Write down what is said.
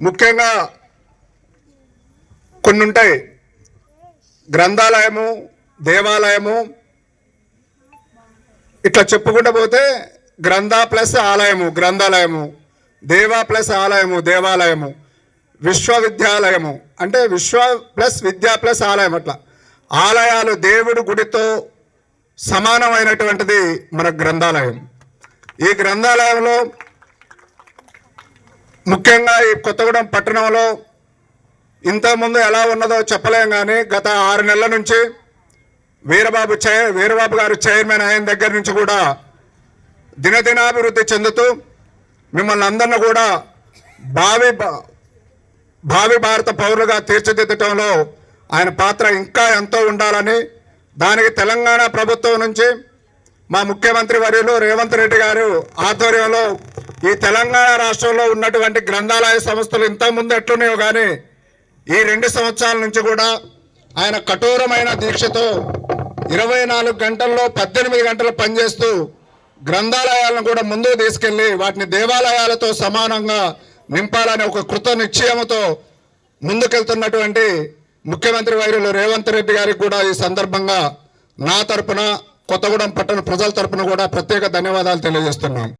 ముఖ్యంగా కొన్ని ఉంటాయి గ్రంథాలయము దేవాలయము ఇట్లా చెప్పుకుంటూ పోతే గ్రంథ ప్లస్ ఆలయము గ్రంథాలయము దేవ ప్లస్ ఆలయము దేవాలయము విశ్వవిద్యాలయము అంటే విశ్వ ప్లస్ విద్యా ప్లస్ ఆలయం అట్లా. ఆలయాలు దేవుడు గుడితో సమానమైనటువంటిది మన గ్రంథాలయం. ఈ గ్రంథాలయంలో ముఖ్యంగా ఈ కొత్తగూడెం పట్టణంలో ఇంతకుముందు ఎలా ఉన్నదో చెప్పలేం కానీ గత ఆరు నెలల నుంచి వీరబాబు చై వీరబాబు గారు చైర్మన్ అయిన దగ్గర నుంచి కూడా దినదినాభివృద్ధి చెందుతూ మిమ్మల్ని అందరిని కూడా భావి భావి భారత పౌరులుగా తీర్చిదిద్దటంలో ఆయన పాత్ర ఇంకా ఎంతో ఉండాలని దానికి తెలంగాణ ప్రభుత్వం నుంచి మా ముఖ్యమంత్రి వర్యులు రేవంత్ రెడ్డి గారు ఆధ్వర్యంలో ఈ తెలంగాణ రాష్ట్రంలో ఉన్నటువంటి గ్రంథాలయ సంస్థలు ఇంతకుముందు ఎట్లున్నాయో కానీ ఈ రెండు సంవత్సరాల నుంచి కూడా ఆయన కఠోరమైన దీక్షతో ఇరవై నాలుగు గంటల్లో పద్దెనిమిది గంటలు పనిచేస్తూ గ్రంథాలయాలను కూడా ముందుకు తీసుకెళ్ళి వాటిని దేవాలయాలతో సమానంగా నింపాలనే ఒక కృత నిశ్చయంతో ముందుకెళ్తున్నటువంటి ముఖ్యమంత్రి వైరులు రేవంత్ రెడ్డి గారికి కూడా ఈ సందర్భంగా నా తరపున కొత్తగూడెం పట్టణ ప్రజల తరపున కూడా ప్రత్యేక ధన్యవాదాలు తెలియజేస్తున్నాం.